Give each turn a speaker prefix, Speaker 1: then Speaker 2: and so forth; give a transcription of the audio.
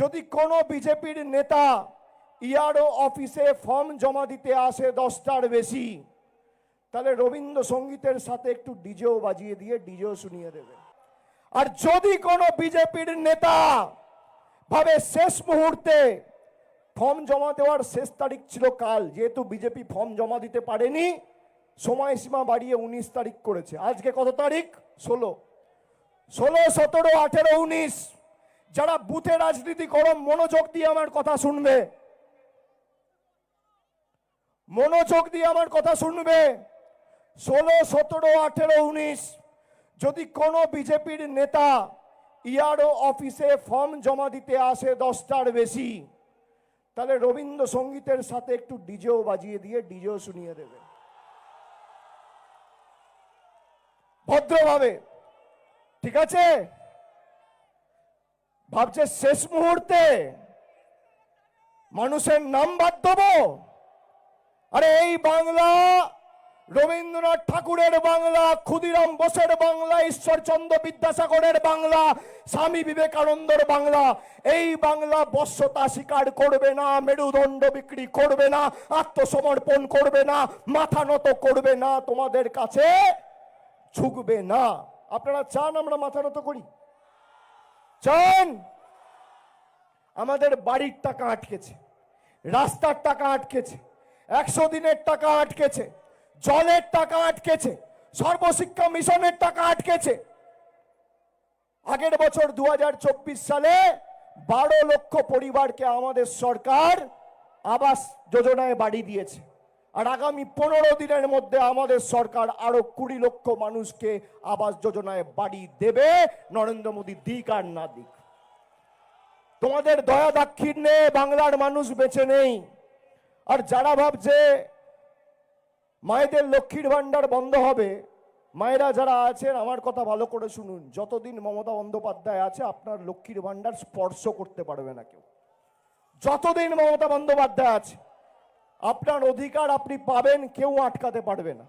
Speaker 1: যদি কোনো বিজেপির নেতা ইআরও অফিসে ফর্ম জমা দিতে আসে দশটার বেশি, তাহলে রবীন্দ্রসঙ্গীতের সাথে একটু ডিজেও বাজিয়ে দিয়ে ডিজেও শুনিয়ে দেবে। আর যদি কোনো বিজেপির নেতা ভাবে শেষ মুহূর্তে ফর্ম জমা দেওয়ার শেষ তারিখ ছিল কাল, যেহেতু বিজেপি ফর্ম জমা দিতে পারেনি, সময়সীমা বাড়িয়ে উনিশ তারিখ করেছে। আজকে কত তারিখ? ষোলো। ষোলো, সতেরো, আঠেরো, উনিশ। যারা বুথে রাজনীতি করো, মনোযোগ দিয়ে আমার কথা শুনবে। মনোযোগ দিয়ে আমার কথা শুনবে। ষোলো, সতেরো, আঠেরো, উনিশ, যদি কোনো বিজেপির নেতা ইআরও অফিসে ফর্ম জমা দিতে আসে দশটার বেশি, তাহলে রবীন্দ্রসঙ্গীতের সাথে একটু ডিজেও বাজিয়ে দিয়ে ডিজেও শুনিয়ে দেবে। ভদ্রভাবে, ঠিক আছে? ভাবছে শেষ মুহূর্তে মানুষের নাম বাদ দেবো। আরে এই বাংলা, রবীন্দ্রনাথ ঠাকুরের বাংলা, ক্ষুদিরাম বোসের বাংলা, ঈশ্বরচন্দ্র বিদ্যাসাগরের বাংলা, স্বামী বিবেকানন্দর বাংলা, এই বাংলা বশ্যতা স্বীকার করবে না, মেরুদণ্ড বিক্রি করবে না, আত্মসমর্পণ করবে না, মাথা নত করবে না, তোমাদের কাছে ঝুঁকবে না। আপনারা চান আমরা মাথা নত করি? চান আমাদের বাড়ির টাকা আটকেছে, রাস্তার টাকা আটকেছে, একশো দিনের টাকা আটকেছে, জলের টাকা আটকেছে, সর্বশিক্ষা মিশনের টাকা আটকেছে। আগের বছর দু হাজার চব্বিশ সালে বারো লক্ষ পরিবারকে আমাদের সরকার আবাস যোজনায় বাড়ি দিয়েছে। আর আগামী পনেরো দিনের মধ্যে আমাদের সরকার আরও কুড়ি লক্ষ মানুষকে আবাস যোজনায় বাড়ি দেবে। নরেন্দ্র মোদী দিক আর না দিক। তোমাদের দয়া দাক্ষিণ্যে বাংলার মানুষ বেঁচে নেই। আর যারা ভাবছে মায়েদের লক্ষ্মীর ভাণ্ডার বন্ধ হবে, মায়েরা যারা আছেন, আমার কথা ভালো করে শুনুন। যতদিন মমতা বন্দ্যোপাধ্যায় আছে, আপনার লক্ষ্মীর ভাণ্ডার স্পর্শ করতে পারবে না কেউ। যতদিন মমতা বন্দ্যোপাধ্যায় আছে আপনার অধিকার আপনি পাবেন কেউ আটকাতে পারবে না।